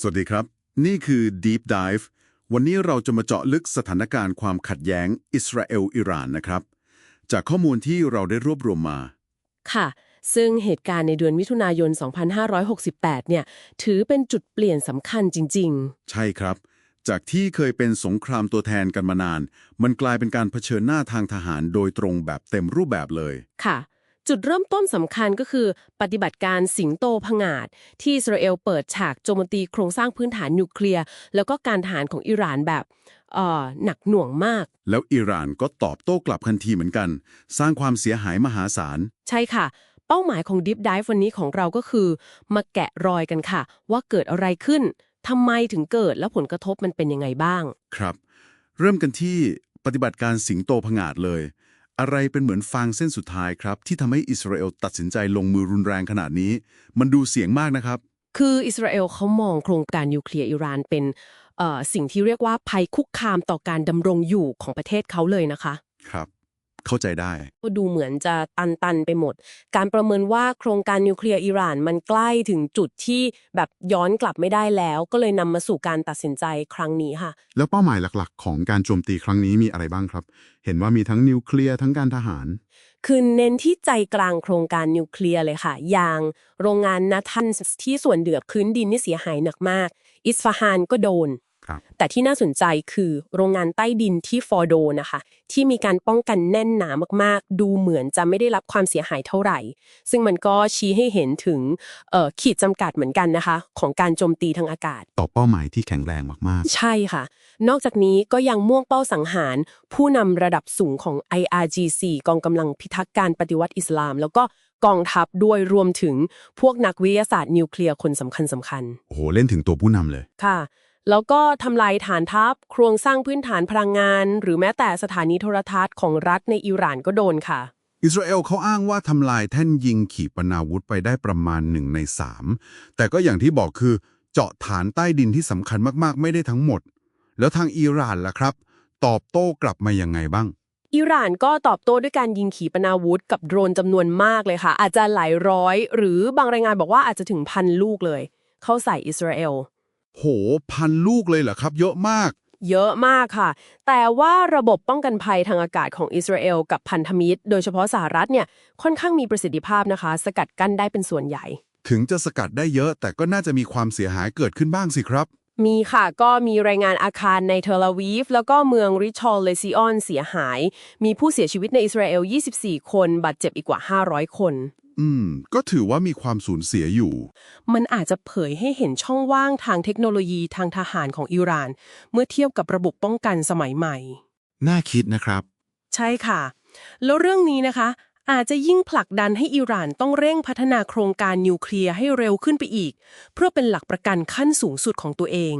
สวัสดีครับ นี่คือ Deep Dive วันนี้เราจะมาเจาะลึกสถานการณ์ความขัดแย้งอิสราเอลอิหร่านนะครับ จากข้อมูลที่เราได้รวบรวมมา ค่ะ ซึ่งเหตุการณ์ในเดือนมิถุนายน 2568 เนี่ย ถือเป็นจุดเปลี่ยนสำคัญจริงใช่ครับ จากที่เคยเป็นสงครามตัวแทนกันมานาน มันกลายเป็นการเผชิญหน้าทางทหารโดยตรงแบบเต็มรูปแบบเลยๆค่ะ จุดเริ่มต้นสำคัญก็คือ ปฏิบัติการสิงโตผงาด ที่อิสราเอลเปิดฉากโจมตีโครงสร้างพื้นฐานนิวเคลียร์แล้วก็การทหารของอิหร่านแบบเอ่อหนักหน่วงมาก แล้วอิหร่านก็ตอบโต้กลับทันทีเหมือนกัน สร้างความเสียหายมหาศาล ใช่ค่ะ เป้าหมายของ Deep Dive วันนี้ของเราก็คือ มาแกะรอยกันค่ะ ว่าเกิดอะไรขึ้นทำไมถึงเกิดแล้วผลกระทบมันเป็นยังไงบ้าง ครับ เริ่มกันที่ปฏิบัติการสิงโตผงาดเลย อะไรเป็นเหมือนฟางเส้นสุดท้ายครับ ที่ทำให้อิสราเอลตัดสินใจลงมือรุนแรงขนาดนี้ มันดูเสี่ยงมากนะครับ คืออิสราเอลเขามองโครงการนิวเคลียร์อิหร่านเป็นเอ่อสิ่งที่เรียกว่าภัยคุกคามต่อการดำรงอยู่ของประเทศเขาเลยนะคะ ครับ เข้าใจได้ ก็ดูเหมือนจะตันๆไปหมด การประเมินว่าโครงการนิวเคลียร์อิหร่านมันใกล้ถึงจุดที่แบบย้อนกลับไม่ได้แล้ว ก็เลยนำมาสู่การตัดสินใจครั้งนี้ค่ะ แล้วเป้าหมายหลักๆ ของการโจมตีครั้งนี้มีอะไรบ้างครับ เห็นว่ามีทั้งนิวเคลียร์ทั้งการทหาร คือเน้นที่ใจกลางโครงการนิวเคลียร์เลยค่ะ อย่างโรงงานนาทันส์ที่ส่วนเหนือพื้นดินนี่เสียหายหนักมาก อิสฟาฮานก็โดนครับ แต่ที่น่าสนใจคือโรงงานใต้ดินที่ฟอร์โดนะคะ ที่มีการป้องกันแน่นหนามากๆ ดูเหมือนจะไม่ได้รับความเสียหายเท่าไหร่ ซึ่งมันก็ชี้ให้เห็นถึงเอ่อขีดจำกัดเหมือนกันนะคะ ของการโจมตีทางอากาศ ต่อเป้าหมายที่แข็งแรงมากใช่ค่ะ นอกจากนี้ก็ยังม่วงเป้าสังหาร ผู้นำระดับสูงของ IRGC กองกำลังพิทักษ์การปฏิวัติอิสลาม แล้วก็กองทัพด้วยรวมถึงพวกนักวิทยาศาสตร์นิวเคลียร์คนสำคัญสำคัญๆโอ้โหเล่นถึงตัวผู้นำเลยค่ะ แล้วก็ทำลายฐานทัพ โครงสร้างพื้นฐานพลังงาน หรือแม้แต่สถานีโทรทัศน์ของรัฐในอิหร่านก็โดนค่ะ อิสราเอลเขาอ้างว่าทำลายแท่นยิงขีปนาวุธไปได้ประมาณหนึ่งในสามแต่ก็อย่างที่บอกคือ เจาะฐานใต้ดินที่สำคัญมากๆ ไม่ได้ทั้งหมด แล้วทางอิหร่านล่ะครับ ตอบโต้กลับมายังไงบ้างอิหร่านก็ตอบโต้ด้วยการยิงขีปนาวุธกับโดรนจำนวนมากเลยค่ะ อาจจะหลายร้อย หรือบางรายงานบอกว่าอาจจะถึงพันลูกเลย เข้าใส่อิสราเอล โห พันลูกเลยเหรอครับ เยอะมาก เยอะมากค่ะ แต่ว่าระบบป้องกันภัยทางอากาศของอิสราเอลกับพันธมิตร โดยเฉพาะสหรัฐเนี่ยค่อนข้างมีประสิทธิภาพนะคะ สกัดกั้นได้เป็นส่วนใหญ่ ถึงจะสกัดได้เยอะ แต่ก็น่าจะมีความเสียหายเกิดขึ้นบ้างสิครับ มีค่ะก็มีรายงานอาคารในเทลอาวีฟ แล้วก็เมืองริชอลเลซิออนเสียหาย มีผู้เสียชีวิตในอิสราเอล 24 คน บาดเจ็บอีกกว่า 500 คน อืม ก็ถือว่ามีความสูญเสียอยู่ มันอาจจะเผยให้เห็นช่องว่างทางเทคโนโลยีทางทหารของอิหร่าน เมื่อเทียบกับระบบป้องกันสมัยใหม่ น่าคิดนะครับ ใช่ค่ะ แล้วเรื่องนี้นะคะ อาจจะยิ่งผลักดันให้อิหร่านต้องเร่งพัฒนาโครงการนิวเคลียร์ให้เร็วขึ้นไปอีก เพื่อเป็นหลักประกันขั้นสูงสุดของตัวเอง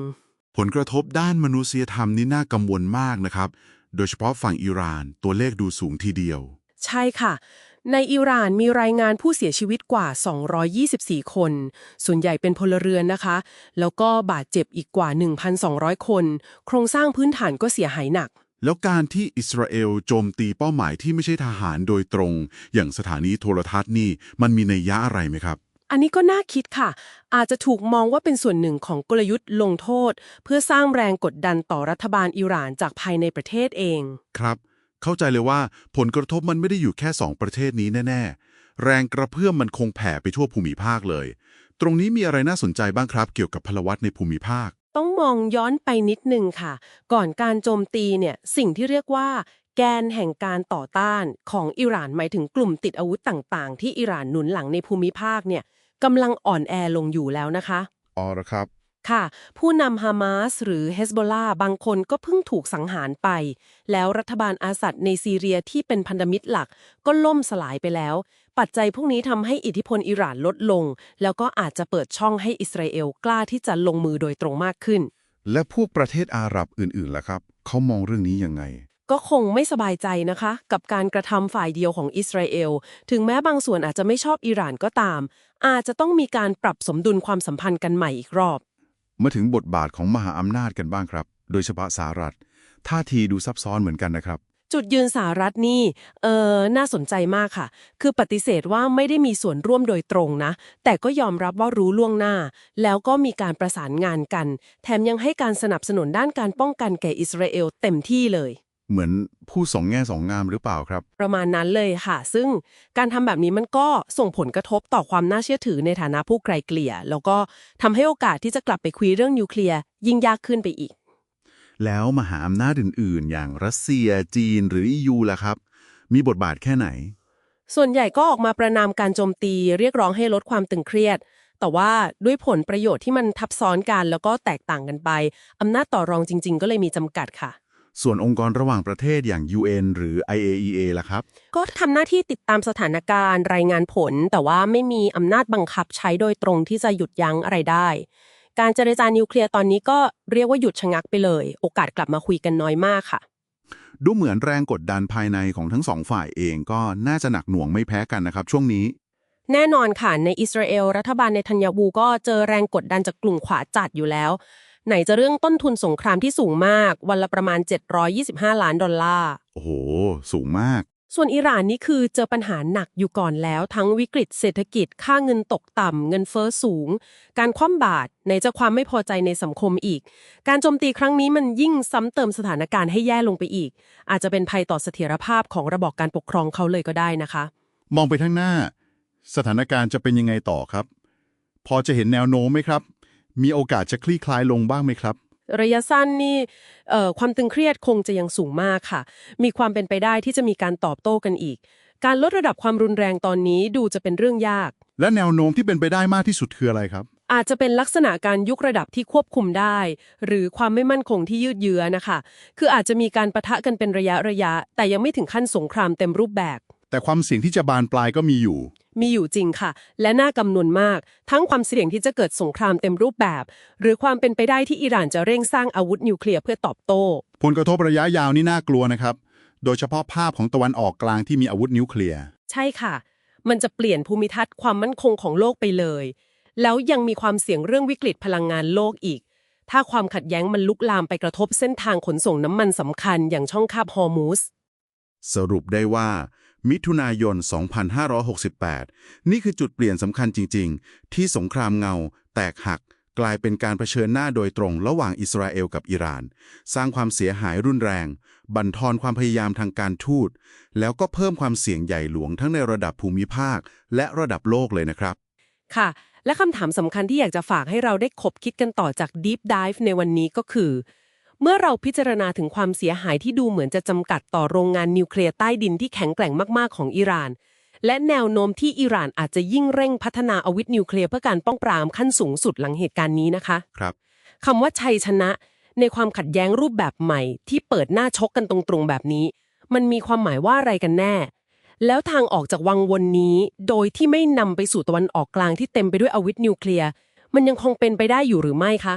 ผลกระทบด้านมนุษยธรรมนี่น่ากังวลมากนะครับ โดยเฉพาะฝั่งอิหร่านตัวเลขดูสูงทีเดียว ใช่ค่ะ ในอิหร่านมีรายงานผู้เสียชีวิตกว่า 224 คน ส่วนใหญ่เป็นพลเรือนนะคะ แล้วก็บาดเจ็บอีกกว่า 1,200 คน โครงสร้างพื้นฐานก็เสียหายหนัก แล้วการที่อิสราเอลโจมตีเป้าหมายที่ไม่ใช่ทหารโดยตรง อย่างสถานีโทรทัศน์นี่ มันมีนัยยะอะไรไหมครับ อันนี้ก็น่าคิดค่ะ อาจจะถูกมองว่าเป็นส่วนหนึ่งของกลยุทธ์ลงโทษ เพื่อสร้างแรงกดดันต่อรัฐบาลอิหร่านจากภายในประเทศเอง ครับ เข้าใจเลยว่าผลกระทบมันไม่ได้อยู่แค่สองประเทศนี้แน่ ๆ แรงกระเพื่อมมันคงแผ่ไปทั่วภูมิภาคเลย ตรงนี้มีอะไรน่าสนใจบ้างครับ เกี่ยวกับพลวัตในภูมิภาค ต้องมองย้อนไปนิดนึงค่ะ ก่อนการโจมตีเนี่ยสิ่งที่เรียกว่า แกนแห่งการต่อต้านของอิหร่านหมายถึงกลุ่มติดอาวุธต่างๆ ที่อิหร่านหนุนหลังในภูมิภาคเนี่ยกำลังอ่อนแอลงอยู่แล้วนะคะ อ๋อเหรอครับ ค่ะ ผู้นำฮามาสหรือเฮสโบลาบางคนก็เพิ่งถูกสังหารไป แล้วรัฐบาลอาสัดในซีเรียที่เป็นพันธมิตรหลักก็ล่มสลายไปแล้ว ปัจจัยพวกนี้ทำให้อิทธิพลอิหร่านลดลง แล้วก็อาจจะเปิดช่องให้อิสราเอลกล้าที่จะลงมือโดยตรงมากขึ้น และพวกประเทศอาหรับอื่นๆล่ะครับเขามองเรื่องนี้ยังไงก็คงไม่สบายใจนะคะ กับการกระทำฝ่ายเดียวของอิสราเอล ถึงแม้บางส่วนอาจจะไม่ชอบอิหร่านก็ตาม อาจจะต้องมีการปรับสมดุลความสัมพันธ์กันใหม่อีกรอบ มาถึงบทบาทของมหาอำนาจกันบ้างครับ โดยเฉพาะสหรัฐท่าทีดูซับซ้อนเหมือนกันนะครับ จุดยืนสหรัฐนี่เออน่าสนใจมากค่ะ คือปฏิเสธว่าไม่ได้มีส่วนร่วมโดยตรงนะ แต่ก็ยอมรับว่ารู้ล่วงหน้า แล้วก็มีการประสานงานกัน แถมยังให้การสนับสนุนด้านการป้องกันแก่อิสราเอลเต็มที่เลย เหมือนผู้สองแง่สองงามหรือเปล่าครับ ประมาณนั้นเลยค่ะ ซึ่งการทำแบบนี้มันก็ส่งผลกระทบต่อความน่าเชื่อถือในฐานะผู้ไกลเกลี่ย แล้วก็ทำให้โอกาสที่จะกลับไปคุยเรื่องนิวเคลียร์ยิ่งยากขึ้นไปอีก แล้วมหาอำนาจอื่น ๆ อย่างรัสเซียจีนหรือ EU ล่ะครับ มีบทบาทแค่ไหน ส่วนใหญ่ก็ออกมาประนามการโจมตีเรียกร้องให้ลดความตึงเครียด แต่ว่าด้วยผลประโยชน์ที่มันทับซ้อนกันแล้วก็แตกต่างกันไปอำนาจต่อรองจริง ๆ ก็เลยมีจำกัดค่ะ ส่วนองค์กรระหว่างประเทศอย่าง UN หรือ IAEA ล่ะครับ ก็ทำหน้าที่ติดตามสถานการณ์รายงานผล แต่ว่าไม่มีอำนาจบังคับใช้โดยตรงที่จะหยุดยั้งอะไรได้ การเจรจานิวเคลียร์ตอนนี้ก็เรียกว่าหยุดชะงักไปเลย โอกาสกลับมาคุยกันน้อยมากค่ะ ดูเหมือนแรงกดดันภายในของทั้งสองฝ่ายเองก็น่าจะหนักหน่วงไม่แพ้กันนะครับ ช่วงนี้ แน่นอนค่ะในอิสราเอลรัฐบาลในทัญญาวูก็เจอแรงกดดันจากกลุ่มขวาจัดอยู่แล้ว ไหนจะเรื่องต้นทุนสงครามที่สูงมาก วันละประมาณ 725 ล้านดอลลาร์ โอ้โห สูงมาก ส่วนอิหร่านนี่คือเจอปัญหาหนักอยู่ก่อนแล้ว ทั้งวิกฤตเศรษฐกิจ ค่าเงินตกต่ำ เงินเฟ้อสูง การคว่ำบาตรไหนจะความไม่พอใจในสังคมอีก การโจมตีครั้งนี้มันยิ่งซ้ำเติมสถานการณ์ให้แย่ลงไปอีก อาจจะเป็นภัยต่อเสถียรภาพของระบอบการปกครองเขาเลยก็ได้นะคะ มองไปข้างหน้า สถานการณ์จะเป็นยังไงต่อครับ พอจะเห็นแนวโน้มไหมครับ มีโอกาสจะคลี่คลายลงบ้างไหมครับ ระยะสั้นนี่เอ่อความตึงเครียดคงจะยังสูงมากค่ะ มีความเป็นไปได้ที่จะมีการตอบโต้กันอีก การลดระดับความรุนแรงตอนนี้ดูจะเป็นเรื่องยาก และแนวโน้มที่เป็นไปได้มากที่สุดคืออะไรครับ อาจจะเป็นลักษณะการยุกระดับที่ควบคุมได้ หรือความไม่มั่นคงที่ยืดเยื้อนะคะ คืออาจจะมีการประทะกันเป็นระยะระยะ แต่ยังไม่ถึงขั้นสงครามเต็มรูปแบบ แต่ความเสี่ยงที่จะบานปลายก็มีอยู่ มีอยู่จริงค่ะ และน่ากำนวนมาก ทั้งความเสี่ยงที่จะเกิดสงครามเต็มรูปแบบ หรือความเป็นไปได้ที่อิหร่านจะเร่งสร้างอาวุธนิวเคลียร์เพื่อตอบโต้ ผลกระทบระยะยาวนี่น่ากลัวนะครับ โดยเฉพาะภาพของตะวันออกกลางที่มีอาวุธนิวเคลียร์ ใช่ค่ะ มันจะเปลี่ยนภูมิทัศน์ความมั่นคงของโลกไปเลย แล้วยังมีความเสี่ยงเรื่องวิกฤตพลังงานโลกอีก ถ้าความขัดแย้งมันลุกลามไปกระทบเส้นทางขนส่งน้ำมันสำคัญอย่างช่องคาบฮอร์มูสสรุปได้ว่า มิถุนายน 2568 นี่คือจุดเปลี่ยนสำคัญจริง ๆ ที่สงครามเงา แตกหัก กลายเป็นการเผชิญหน้าโดยตรงระหว่างอิสราเอลกับอิหร่าน สร้างความเสียหายรุนแรง บั่นทอนความพยายามทางการทูต แล้วก็เพิ่มความเสี่ยงใหญ่หลวงทั้งในระดับภูมิภาค และระดับโลกเลยนะครับ ค่ะ และคำถามสำคัญที่อยากจะฝากให้เราได้คบคิดกันต่อจาก Deep Dive ในวันนี้ก็คือ เมื่อเราพิจารณาถึงความเสียหายที่ดูเหมือนจะจำกัดต่อโรงงานนิวเคลียร์ใต้ดินที่แข็งแกร่งมากๆของอิหร่าน และแนวโน้มที่อิหร่านอาจจะยิ่งเร่งพัฒนาอาวุธนิวเคลียร์เพื่อการป้องปรามขั้นสูงสุดหลังเหตุการณ์นี้นะคะครับคำว่าชัยชนะ ในความขัดแย้งรูปแบบใหม่ ที่เปิดหน้าชกกันตรงๆแบบนี้ มันมีความหมายว่าอะไรกันแน่ แล้วทางออกจากวังวนนี้ โดยที่ไม่นำไปสู่ตะวันออกกลางที่เต็มไปด้วยอาวุธนิวเคลียร์มันยังคงเป็นไปได้อยู่หรือไม่คะ